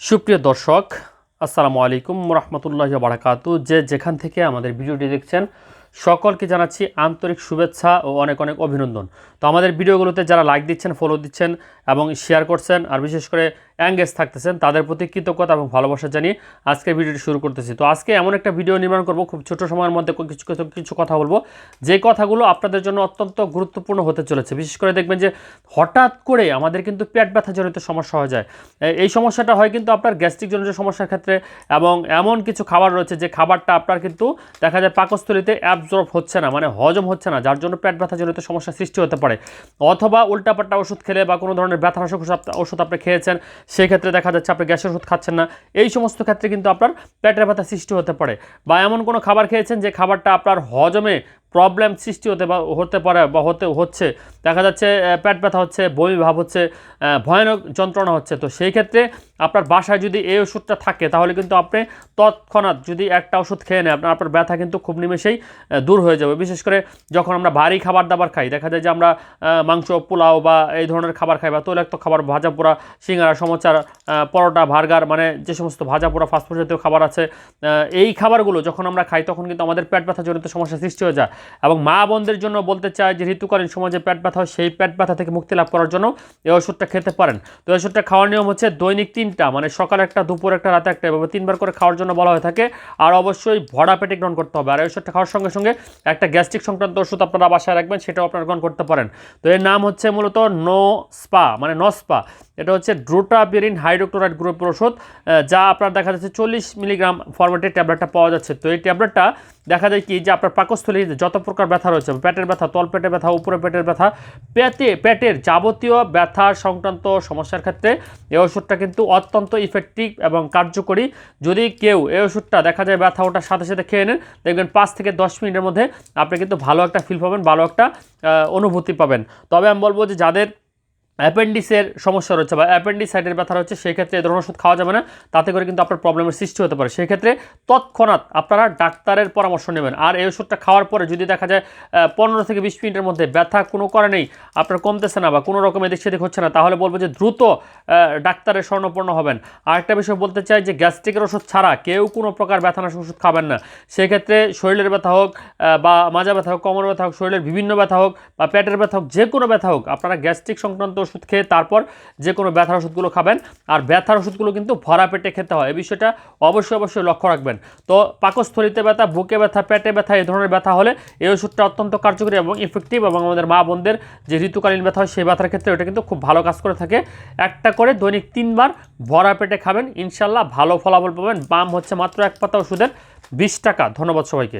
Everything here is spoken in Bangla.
সুপ্রিয় দর্শক, আসসালামু আলাইকুম রহমতুল্লাহ বারাকাতু যে যেখান থেকে আমাদের ভিডিওটি দেখছেন, সকলকে জানাচ্ছি আন্তরিক শুভেচ্ছা ও অনেক অনেক অভিনন্দন। তো আমাদের ভিডিওগুলোতে যারা লাইক দিচ্ছেন ফলো দিচ্ছেন এবং শেয়ার করছেন আর বিশেষ করে অ্যাঙ্গেজ থাকতেছেন, তাদের প্রতি কৃতজ্ঞতা এবং ভালোবাসা জানিয়ে আজকে ভিডিওটি শুরু করতেছি। তো আজকে এমন একটা ভিডিও নির্মাণ করব, খুব ছোট সময়ের মধ্যে কিছু কিছু কথা বলব। যে কথাগুলো আপনাদের জন্য অত্যন্ত গুরুত্বপূর্ণ হতে চলেছে। বিশেষ করে দেখবেন যে হঠাৎ করে আমাদের কিন্তু পেট ব্যথা জনিত সমস্যা হয়ে যায়। এই সমস্যাটা হয় কিন্তু আপনার গ্যাস্ট্রিক জনিত সমস্যার ক্ষেত্রে এবং এমন কিছু খাবার রয়েছে যে খাবারটা আপনার কিন্তু দেখা যায় পাকস্থলিতে অ্যাবজর্ব হচ্ছে না মানে হজম হচ্ছে না, যার জন্য পেট ব্যথা জনিত সমস্যা সৃষ্টি হতে পারে। অথবা উল্টাপাল্টা ওষুধ খেলে বা কোনো ধরনের ব্যথানাশক ওষুধ আপ- ওষুধ আপনি খেয়েছেন সেই ক্ষেত্রে দেখা যাচ্ছে আপনি গ্যাসের ওষুধ খাচ্ছেন না। এই সমস্ত ক্ষেত্রে কিন্তু আপনার পেটের ব্যথা সৃষ্টি হতে পারে। বা এমন কোনো খাবার খেয়েছেন যে খাবারটা আপনার হজমে প্রবলেম সৃষ্টি হতে বা হতে পারে বা হতে হচ্ছে। দেখা যাচ্ছে পেট ব্যথা হচ্ছে, বমি ভাব হচ্ছে ভয়ানক যন্ত্রণা হচ্ছে। তো সেই ক্ষেত্রে আপনার বাসায় যদি এই ওষুধটা থাকে, তাহলে কিন্তু আপনি তৎক্ষণাৎ যদি একটা ওষুধ খেয়ে নেন, আপনার আপনার ব্যথা কিন্তু খুব নিমেষেই দূর হয়ে যাবে। বিশেষ করে যখন আমরা ভারী খাবার দাবার খাই, দেখা যায় যে আমরা মাংস, পোলাও বা এই ধরনের খাবার খাই বা তৈলাক্ত খাবার, ভাজা পোড়া, সিঙ্গারা, সমচার পরোটা ভার্গার মানে যে সমস্ত ভাজা পোড়া ফাস্টফুড জাতীয় খাবার আছে এই খাবারগুলো যখন আমরা খাই, তখন কিন্তু আমাদের পেট ব্যথা জনিত সমস্যা সৃষ্টি হয়ে যায়। এবং মা বোনদের জন্য বলতে চাই যে, ঋতুকালীন সময় যে পেট ব্যথা হয়, সেই পেট ব্যথা থেকে মুক্তি লাভ করার জন্য এই ওষুধটা খেতে পারেন। তো এই ওষুধটা খাওয়ার নিয়ম হচ্ছে দৈনিক তিনটা মানে সকাল একটা, দুপুর একটা, রাতে একটা, এভাবে তিনবার করে খাওয়ার জন্য বলা হয়ে থাকে। আর অবশ্যই ভরা পেটে গ্রহণ করতে হবে। আর এই ওষুধটা খাওয়ার সঙ্গে সঙ্গে একটা গ্যাস্ট্রিক সংক্রান্ত ওষুধ আপনারা বাসায় রাখবেন, সেটাও আপনারা গ্রহণ করতে পারেন। তো এর নাম হচ্ছে মূলত নো স্পা মানে নো স্পা। এটা হচ্ছে ড্রোটাবিরিন হাইড্রোক্লোরাইড গ্রুপের ওষুধ যা আপনার দেখা যাচ্ছে চল্লিশ মিলিগ্রাম ফরম্যাটের ট্যাবলেটটা পাওয়া যাচ্ছে। তো এই ট্যাবলেটটা দেখা যায় কি, যে আপনার পাকস্থলীতে যত প্রকার ব্যথা রয়েছে পেটের ব্যথা তল পেটের ব্যথা উপরে পেটের ব্যথা, পেটে, পেটের যাবতীয় ব্যথা সংক্রান্ত সমস্যার ক্ষেত্রে এই ওষুধটা কিন্তু অত্যন্ত ইফেক্টিভ এবং কার্যকরী। যদি কেউ এই ওষুধটা দেখা যায় ব্যথা ওটার সাথে সাথে খেয়ে নেন, দেখবেন পাঁচ থেকে দশ মিনিটের মধ্যে আপনি কিন্তু ভালো একটা ফিল পাবেন, ভালো একটা অনুভূতি পাবেন। তবে আমি বলব যে যাদের অ্যাপেন্ডিক্সের সমস্যা রয়েছে বা অ্যাপেন্ডিসাইটের ব্যথা রয়েছে সেই ক্ষেত্রে এই ধরনের ওষুধ খাওয়া যাবে না। তাতে করে কিন্তু আপনার প্রবলেমের সৃষ্টি হতে পারে। সেই ক্ষেত্রে তৎক্ষণাৎ আপনারা ডাক্তারের পরামর্শ নেবেন। আর এই ওষুধটা খাওয়ার পরে যদি দেখা যায় পনেরো থেকে বিশ মিনিটের মধ্যে ব্যথা কোনো করে নেই, আপনার কমতেছে না বা কোনো রকম এদিক সেদিক হচ্ছে না, তাহলে বলব যে দ্রুত ডাক্তারের স্বর্ণপূর্ণ হবেন। আর একটা বিষয় বলতে চাই যে গ্যাস্ট্রিকের ওষুধ ছাড়া কেউ কোনো প্রকার ব্যথানাশক ওষুধ খাবেন না। সেক্ষেত্রে শরীরের ব্যথা হোক বা মাজা ব্যথা হোক কোমর ব্যথা হোক, শরীরের বিভিন্ন ব্যথা হোক, বা পেটের ব্যথা হোক, যে কোনো ব্যথা হোক, আপনারা গ্যাস্ট্রিক সংক্রান্ত ওষুধ খেয়ে তারপর যে কোনো ব্যথার ওষুধগুলো খাবেন। আর ব্যথার ওষুধগুলো কিন্তু ভরা পেটে খেতে হয়। এই বিষয়টা অবশ্যই অবশ্যই লক্ষ্য রাখবেন। তো পাকস্থলিতে ব্যথা, বুকে ব্যথা, পেটে ব্যথা, এই ধরনের ব্যথা হলে এই ওষুধটা অত্যন্ত কার্যকরী এবং ইফেক্টিভ এবং আমাদের মা বোনদের যে ঋতুকালীন ব্যথা হয়, সেই ব্যথার ক্ষেত্রে ওটা কিন্তু খুব ভালো কাজ করে থাকে। একটা করে দৈনিক তিনবার ভরা পেটে খাবেন। ইনশাল্লাহ ভালো ফলাফল পাবেন। বাম হচ্ছে মাত্র এক পাতা ওষুধের বিশ টাকা। ধন্যবাদ সবাইকে।